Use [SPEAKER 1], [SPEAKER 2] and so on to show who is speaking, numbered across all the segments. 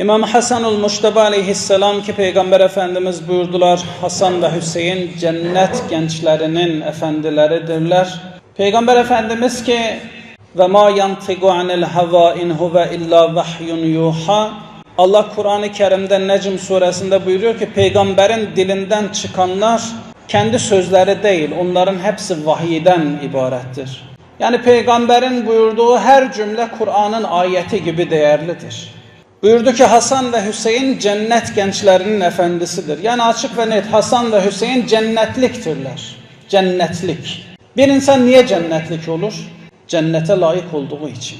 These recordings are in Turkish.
[SPEAKER 1] İmam Hasanul Muştaba aleyhisselam ki Peygamber Efendimiz buyurdular Hasan ve Hüseyin cennet gençlerinin efendileridirler. Peygamber Efendimiz ki ve ma yantigu anil hava in huve illa vahyun yuha Allah Kur'an-ı Kerim'de Necm suresinde buyuruyor ki peygamberin dilinden çıkanlar kendi sözleri değil onların hepsi vahiyden ibarettir. Yani peygamberin buyurduğu her cümle Kur'an'ın ayeti gibi değerlidir. Buyurdu ki Hasan ve Hüseyin cennet gençlerinin efendisidir. Yani açık ve net Hasan ve Hüseyin cennetliktirler. Cennetlik. Bir insan niye cennetlik olur? Cennete layık olduğu için.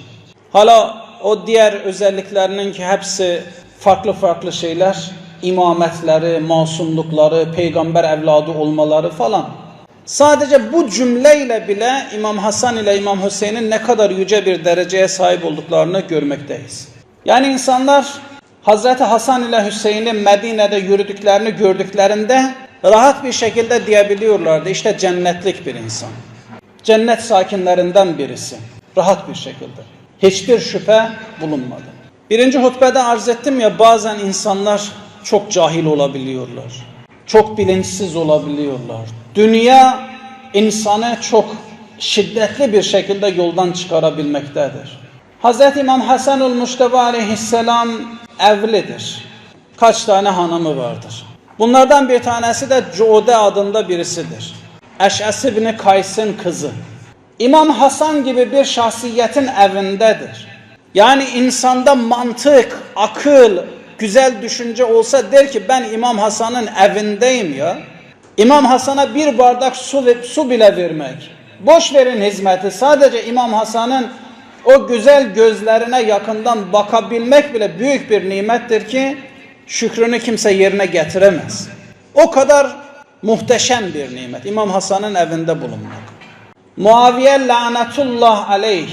[SPEAKER 1] Hala o diğer özelliklerinin ki hepsi farklı farklı şeyler. İmametleri, masumlukları, peygamber evladı olmaları falan. Sadece bu cümleyle bile İmam Hasan ile İmam Hüseyin'in ne kadar yüce bir dereceye sahip olduklarını görmekteyiz. Yani insanlar Hazreti Hasan ile Hüseyin'in Medine'de yürüdüklerini gördüklerinde rahat bir şekilde diyebiliyorlardı. İşte cennetlik bir insan. Cennet sakinlerinden birisi. Rahat bir şekilde. Hiçbir şüphe bulunmadı. Birinci hutbede arz ettim ya bazen insanlar çok cahil olabiliyorlar. Çok bilinçsiz olabiliyorlar. Dünya insanı çok şiddetli bir şekilde yoldan çıkarabilmektedir. Hz. İmam Hasanul Muştaba aleyhisselam evlidir. Kaç tane hanımı vardır. Bunlardan bir tanesi de Cude adında birisidir. Eş'es ibn Kays'ın kızı. İmam Hasan gibi bir şahsiyetin evindedir. Yani insanda mantık, akıl, güzel düşünce olsa der ki ben İmam Hasan'ın evindeyim ya. İmam Hasan'a bir bardak su, su bile vermek. Boş verin hizmeti. Sadece İmam Hasan'ın o güzel gözlerine yakından bakabilmek bile büyük bir nimettir ki şükrünü kimse yerine getiremez. O kadar muhteşem bir nimet. İmam Hasan'ın evinde bulunmak. Muaviye lanetullah aleyh.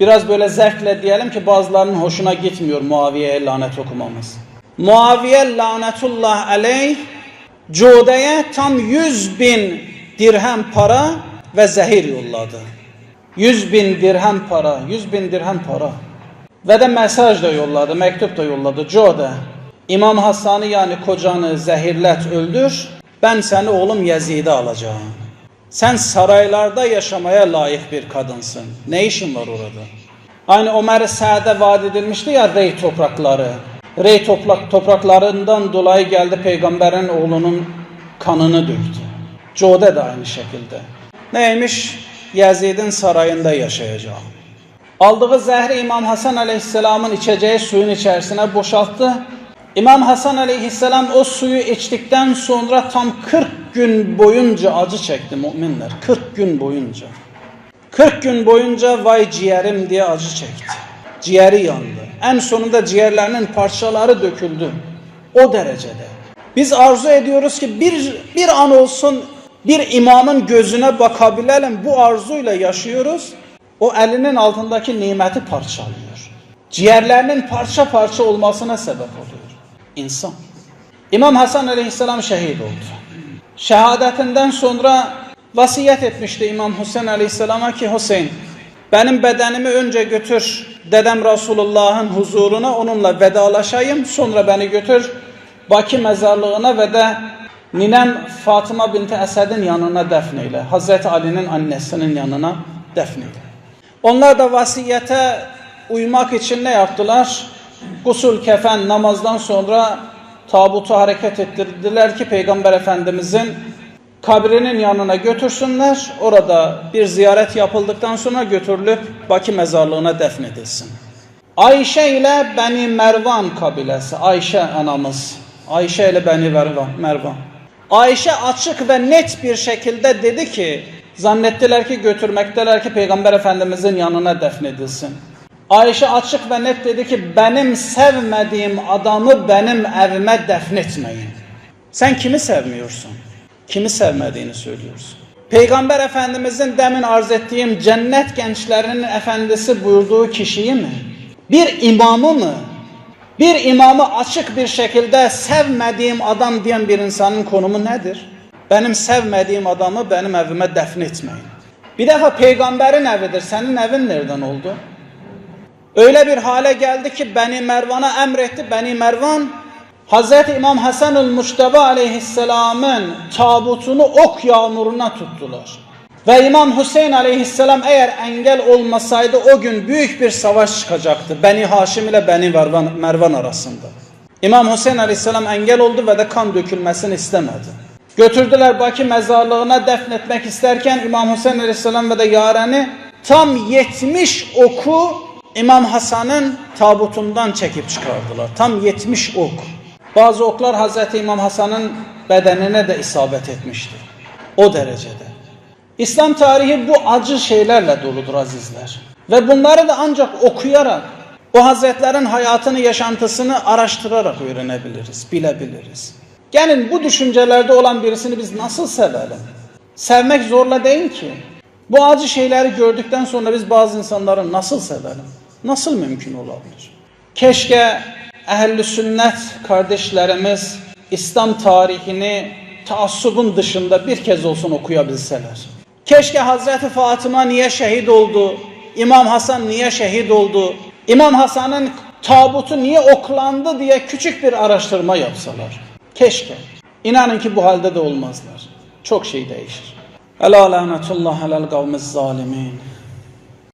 [SPEAKER 1] Biraz böyle zevkle diyelim ki bazılarının hoşuna gitmiyor Muaviye'ye lanet okumamız. Muaviye lanetullah aleyh Cude'ye tam 100 bin dirhem para ve zehir yolladı. 100 bin dirhem para, 100 bin dirhem para. Ve de mesaj da yolladı, mektup da yolladı. Cude, İmam Hasan'ı yani kocanı zehirlet öldür, ben seni oğlum Yezid'e alacağım. Sen saraylarda yaşamaya layık bir kadınsın. Ne işin var orada? Aynı Ömer Sa'de vaat edilmişti ya rey toprakları. Rey toprak, topraklarından dolayı geldi peygamberin oğlunun kanını döktü. Code de aynı şekilde. Neymiş? Yazid'in sarayında yaşayacağım. Aldığı zehri İmam Hasan Aleyhisselam'ın içeceği suyun içerisine boşalttı. İmam Hasan Aleyhisselam o suyu içtikten sonra tam 40 gün boyunca acı çekti müminler. 40 gün boyunca. 40 gün boyunca vay ciğerim diye acı çekti. Ciğeri yandı. En sonunda ciğerlerinin parçaları döküldü. O derecede. Biz arzu ediyoruz ki bir, bir an olsun bir imamın gözüne bakabilelim. Bu arzuyla yaşıyoruz. O elinin altındaki nimeti parçalıyor. Ciğerlerinin parça parça olmasına sebep oluyor. İnsan. İmam Hasan aleyhisselam şehit oldu. Şehadetinden sonra vasiyet etmişti İmam Hüseyin aleyhisselama ki Hüseyin benim bedenimi önce götür dedem Resulullah'ın huzuruna onunla vedalaşayım sonra beni götür Baki mezarlığına ve de ninem Fatıma binti Esed'in yanına defneyle. Hazreti Ali'nin annesinin yanına defneyle. Onlar da vasiyete uymak için ne yaptılar? Gusul kefen namazdan sonra tabutu hareket ettirdiler ki Peygamber Efendimizin kabrinin yanına götürsünler. Orada bir ziyaret yapıldıktan sonra götürülüp Baki mezarlığına defnedilsin. Ayşe ile Beni Mervan kabilesi, Ayşe anamız, Ayşe ile Beni Mervan. Ayşe açık ve net bir şekilde dedi ki, zannettiler ki götürmekteler ki Peygamber Efendimizin yanına defnedilsin. Ayşe açık ve net dedi ki benim sevmediğim adamı benim evime defnetmeyin. Sen kimi sevmiyorsun? Kimi sevmediğini söylüyorsun. Peygamber Efendimizin demin arz ettiğim cennet gençlerinin efendisi buyurduğu kişiyi mi? Bir imamı mı? Bir imamı açık bir şekilde sevmediğim adam diyen bir insanın konumu nedir? Benim sevmediğim adamı benim evime defnetmeyin. Bir defa peygamberin evidir. Senin evin nereden oldu? Öyle bir hale geldi ki Beni Mervan'a emretti. Beni Mervan Hazreti İmam Hasanül Muşteba aleyhisselamın tabutunu ok yağmuruna tuttular. Ve İmam Hüseyin aleyhisselam eğer engel olmasaydı o gün büyük bir savaş çıkacaktı. Beni Haşim ile Beni Mervan, Mervan arasında. İmam Hüseyin aleyhisselam engel oldu ve de kan dökülmesini istemedi. Götürdüler Bakı mezarlığına defnetmek isterken İmam Hüseyin aleyhisselam ve de yareni tam 70 oku İmam Hasan'ın tabutundan çekip çıkardılar. Tam 70 ok. Bazı oklar Hazreti İmam Hasan'ın bedenine de isabet etmişti. O derecede. İslam tarihi bu acı şeylerle doludur azizler. Ve bunları da ancak okuyarak, o hazretlerin hayatını, yaşantısını araştırarak öğrenebiliriz, bilebiliriz. Gelin bu düşüncelerde olan birisini biz nasıl sevelim? Sevmek zorla değil ki. Bu acı şeyleri gördükten sonra biz bazı insanları nasıl sevelim? Nasıl mümkün olabilir? Keşke ehl sünnet kardeşlerimiz İslam tarihini taassubun dışında bir kez olsun okuyabilseler. Keşke Hazreti Fatıma niye şehit oldu? İmam Hasan niye şehit oldu? İmam Hasan'ın tabutu niye oklandı diye küçük bir araştırma yapsalar. Keşke. İnanın ki bu halde de olmazlar. Çok şey değişir. Ela lanetullah alel kavmiz zalimin.